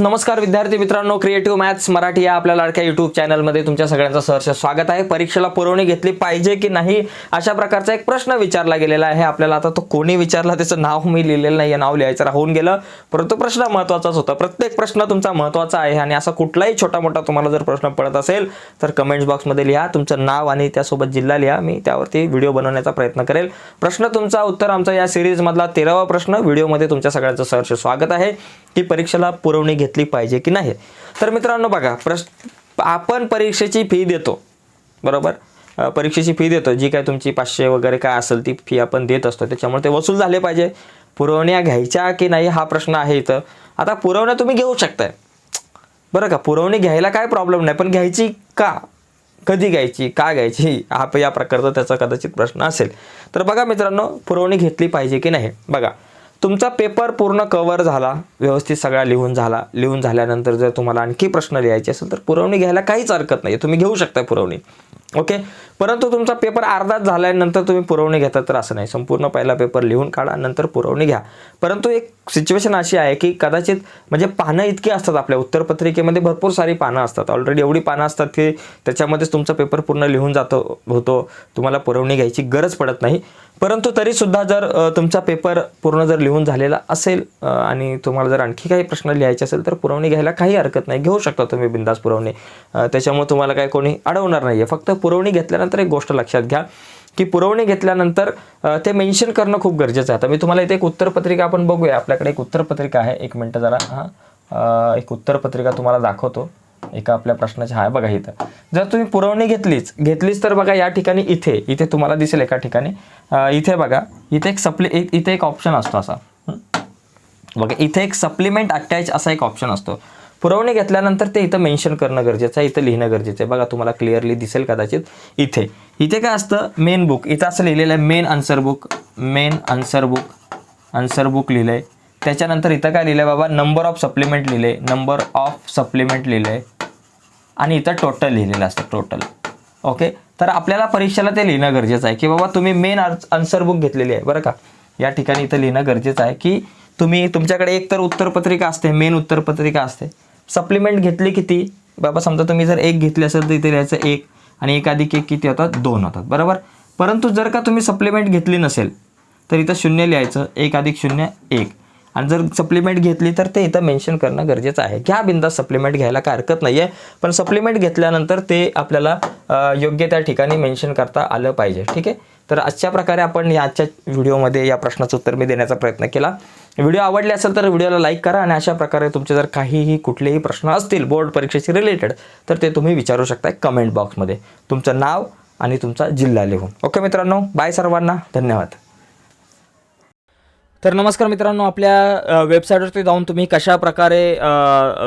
नमस्कार विद्यार्थी मित्रांनो क्रिएटिव्ह मॅथ्स मराठी या आपल्या लाडक्या युट्यूब चॅनलमध्ये तुमच्या सगळ्यांचं सहर्ष स्वागत आहे. परीक्षेला पुरवणी घेतली पाहिजे की नाही अशा प्रकारचा एक प्रश्न विचारला गेलेला आहे. आपल्याला आता तो कोणी विचारला त्याचं नाव मी लिहिलेलं नाही नाव लिहायचं राहून गेलं. परंतु प्रश्न महत्त्वाचाच होता. प्रत्येक प्रश्न तुमचा महत्त्वाचा आहे आणि असा कुठलाही छोटा मोठा तुम्हाला जर प्रश्न पडत असेल तर कमेंट्स बॉक्समध्ये लिहा तुमचं नाव आणि त्यासोबत जिल्हा लिहा. मी त्यावरती व्हिडिओ बनवण्याचा प्रयत्न करेल. प्रश्न तुमचा उत्तर आमचा या सिरीजमधला तेरावा प्रश्न. व्हिडिओमध्ये तुमच्या सगळ्यांचं सहर्ष स्वागत आहे. ती परीक्षेला पुरवणी घेतली पाहिजे की नाही. तर मित्रांनो बघा प्रश्न आपण परीक्षेची फी देतो. बरोबर? परीक्षेची फी देतो. जी काय तुमची पाचशे वगैरे काय असेल ती फी आपण देत असतो. त्याच्यामुळे ते वसूल झाले पाहिजे. पुरवण्या घ्यायच्या की नाही हा प्रश्न आहे इथं. आता पुरवण्या तुम्ही घेऊ शकताय. बरं का? पुरवणी घ्यायला काय प्रॉब्लेम नाही. पण घ्यायची का? कधी घ्यायची? का घ्यायची? हा प- या प्रकारचा त्याचा कदाचित प्रश्न असेल. तर बघा मित्रांनो पुरवणी घेतली पाहिजे की नाही? बघा. तुमचा पेपर पूर्ण कवर झाला व्यवस्थित सगळा लिहून झाला लिहून झाल्यानंतर जर तुम्हाला आणखी प्रश्न लिहायचे असेल तर पुरवणी घ्यायला काहीच हरकत नाही तुम्ही घेऊ शकता पुरवणी. ओके? परंतु तुमचा पेपर अर्धाच झाल्यानंतर तुम्ही पुरवणी घेता तर असं नाही. संपूर्ण पहिला पेपर लिहून काढा नंतर पुरवणी घ्या. परंतु एक सिच्युएशन अशी आहे की कदाचित म्हणजे पानं इतकी असतात आपल्या उत्तरपत्रिकेमध्ये भरपूर सारी पानं असतात. ऑलरेडी एवढी पानं असतात की त्याच्यामध्येच तुमचा पेपर पूर्ण लिहून जातो होतो. तुम्हाला पुरवणी घ्यायची गरज पडत नाही. परंतु तरीसुद्धा जर तुमचा पेपर पूर्ण जर लिहून झालेला असेल आणि तुम्हाला जर आणखी काही प्रश्न लिहायचे असेल तर पुरवणी घ्यायला काही हरकत नाही. घेऊ शकता तुम्ही बिंदास पुरवणी. त्याच्यामुळे तुम्हाला काय कोणी अडवणार नाही आहे फक्त पुरवणी घेतल्यानंतर एक गोष्ट लक्षात घ्या की पुरवणी घेतल्यानंतर ते मेन्शन करणं खूप गरजेचं आहे. आता मी तुम्हाला इथे एक उत्तरपत्रिका आपण बघूया. आपल्याकडे एक उत्तरपत्रिका आहे. एक मिनटं जरा हां. एक उत्तरपत्रिका तुम्हाला दाखवतो. एका आपल्या प्रश्नाचे आहे बघा इथं. जर तुम्ही पुरवणी घेतलीच घेतलीच तर बघा या ठिकाणी इथे इथे तुम्हाला दिसेल एका ठिकाणी. इथे बघा इथे एक सप्ली एक इथे एक ऑप्शन असतो असा. बघा इथे एक सप्लिमेंट अटॅच असा एक ऑप्शन असतो. पुरवणी घेतल्यानंतर ते इथं मेन्शन करणं गरजेचं आहे इथं लिहिणं गरजेचं आहे. बघा तुम्हाला क्लिअरली दिसेल कदाचित इथे. इथे काय असतं? मेन बुक इथं असं लिहिलेलं आहे main answer book main answer book answer book लिहिलं आहे त्याच्यानंतर इथं काय लिहिलं आहे बाबा? नंबर ऑफ सप्लिमेंट लिहिले नंबर ऑफ सप्लिमेंट लिहिलं आहे आणि इथं टोटल लिहिलेलं असतं टोटल ओके तर आपल्याला परीक्षेला ते लिहिणं गरजेचं आहे. की बाबा तुम्ही मेन आन्सर बुक घेतलेली आहे बरं का? या ठिकाणी इथं लिहिणं गरजेचं आहे की तुम्ही तुमच्याकडे एक तर उत्तरपत्रिका असते मेन उत्तरपत्रिका असते. सप्लिमेंट घेतली किती? बाबा समजा तुम्ही जर एक घेतली असेल तर इथे लिहायचं एक आणि एक अधिक एक किती होतात? दोन होतात. बरोबर? परंतु जर का तुम्ही सप्लिमेंट घेतली नसेल तर इथं शून्य लिहायचं एक अधिक शून्य एक. आणि जर सप्लिमेंट घेतली तर ते इथं मेन्शन करणं गरजेचं आहे. घ्या बिंदा सप्लिमेंट घ्यायला काय हरकत नाही आहे पण सप्लिमेंट घेतल्यानंतर ते आपल्याला योग्य त्या ठिकाणी मेन्शन करता आलं पाहिजे. ठीक आहे? तर अशा प्रकारे आपण या आजच्या व्हिडिओमध्ये या प्रश्नाचं उत्तर मी देण्याचा प्रयत्न केला. व्हिडिओ आवडले असेल तर व्हिडिओला लाईक करा आणि अशा प्रकारे तुमचे जर काहीही कुठलेही प्रश्न असतील बोर्ड परीक्षेशी रिलेटेड तर ते तुम्ही विचारू शकता कमेंट बॉक्समध्ये तुमचं नाव आणि तुमचा जिल्हा लिहून. ओके मित्रांनो बाय सर्वांना. धन्यवाद. तर नमस्कार मित्रांनो आपल्या वेबसाईटवरती जाऊन तुम्ही कशा प्रकारे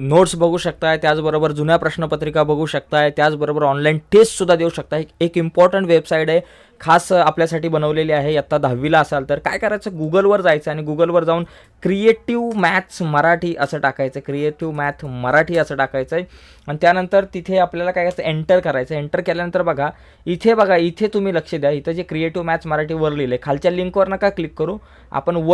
नोट्स बघू शकताय त्याचबरोबर जुन्या प्रश्नपत्रिका बघू शकताय त्याचबरोबर ऑनलाईन टेस्टसुद्धा देऊ शकताय. एक इम्पॉर्टंट वेबसाईट आहे खास आपल्यासाठी बनवलेली आहे. आत्ता दहावीला असाल तर काय करायचं? गुगलवर जायचं आणि गुगलवर जाऊन क्रिएटिव्ह मॅथ्स मराठी असं टाकायचं. क्रिएटिव्ह मॅथ मराठी असं टाकायचं आहे आणि त्यानंतर तिथे आपल्याला काय करायचं? एंटर करायचं एंटर केल्यानंतर बघा इथे बघा इथे तुम्ही लक्ष द्या. इथं जे क्रिएटिव्ह मॅथ्स मराठी वर लिहिलं खालच्या लिंकवर नका क्लिक करू? आपण वर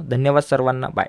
धन्यवाद सर्वांना. बाय